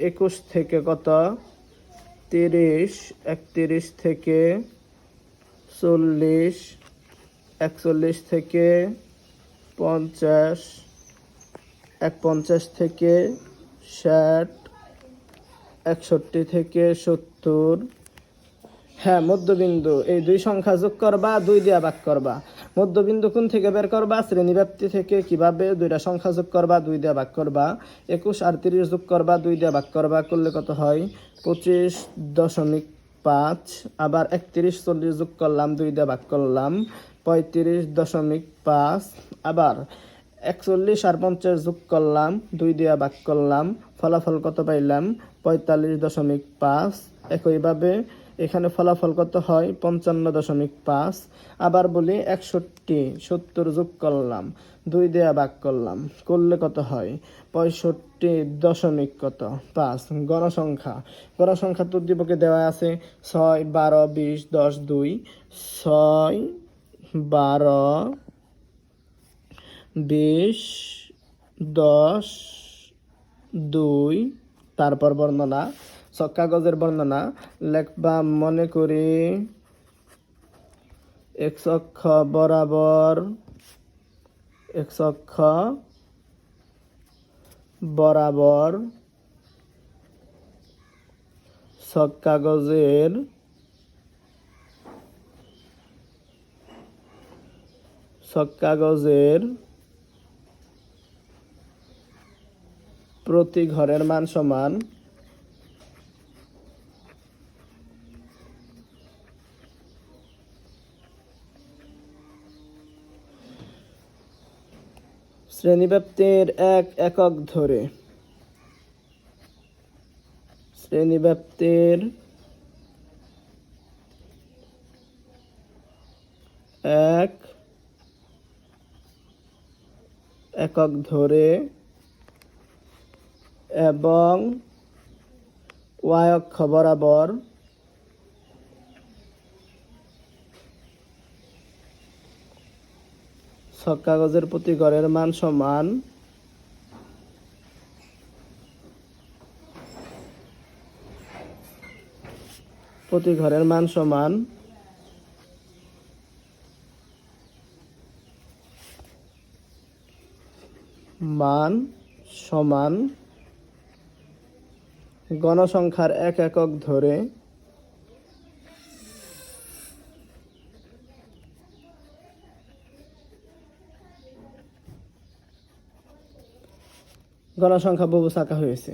একুশ থেকে কত? তিরিশ, একত্রিশ থেকে চল্লিশ, একচল্লিশ থেকে পঞ্চাশ এক পঞ্চাশ থেকে ষাট, একষট্টি থেকে সত্তর হ্যাঁ মধ্যবিন্দু। এই দুই সংখ্যা যোগ করবা, দুই দিয়া ভাগ করবা। মধ্যবিন্দু কোন থেকে বের করবা? শ্রেণীব্যাপ্তি থেকে কীভাবে দুইটা সংখ্যা যোগ করবা, দুই দিয়া ভাগ করবা। একুশ আর তিরিশ যোগ করবা, দুই দিয়া ভাগ করবা। করলে কত হয়? পঁচিশ দশমিক পাঁচ। আবার একত্রিশ, চল্লিশ যোগ করলাম, দুই দিয়া ভাগ করলাম, পঁয়ত্রিশ দশমিক পাঁচ। আবার একচল্লিশ আর পঞ্চাশ যোগ করলাম, দুই দিয়া ভাগ করলাম। ফলাফল কত পাইলাম? পঁয়তাল্লিশ দশমিক পাঁচ। একইভাবে এখানে ফলাফল কত হয়? পঞ্চান্ন দশমিক পাঁচ। আবার বলি একষট্টি, সত্তর যোগ করলাম, দুই দেয়া ভাগ করলাম, করলে কত হয়? পঁয়ষট্টি দশমিক কত? পাঁচ। গণসংখ্যা। গণসংখ্যা তো দিবকে দেওয়া আছে, ছয়, বারো, বিশ, দশ, দুই, ছয়, বারো, বিশ, দশ, দুই, তারপর বর্ণনা কাগজের বর্ণনা। লেখবা মনে করি এক অক্ষ বরাবর, এক অক্ষ বরাবর সব কাগজের সব কাগজের প্রতি ঘরের মান সমান। শ্রেণীব্যাপ্তির এক একক ধরে। শ্রেণীব্যাপ্তির এক একক ধরে এবং ওয়াই অক্ষ বরাবর ছক কাগজের প্রতি গড়ের মান সমান। প্রতি ঘরের মান সমান। মান সমান। গণসংখ্যার এক একক ধরে গণসংখ্যা বহু আঁকা হয়েছে।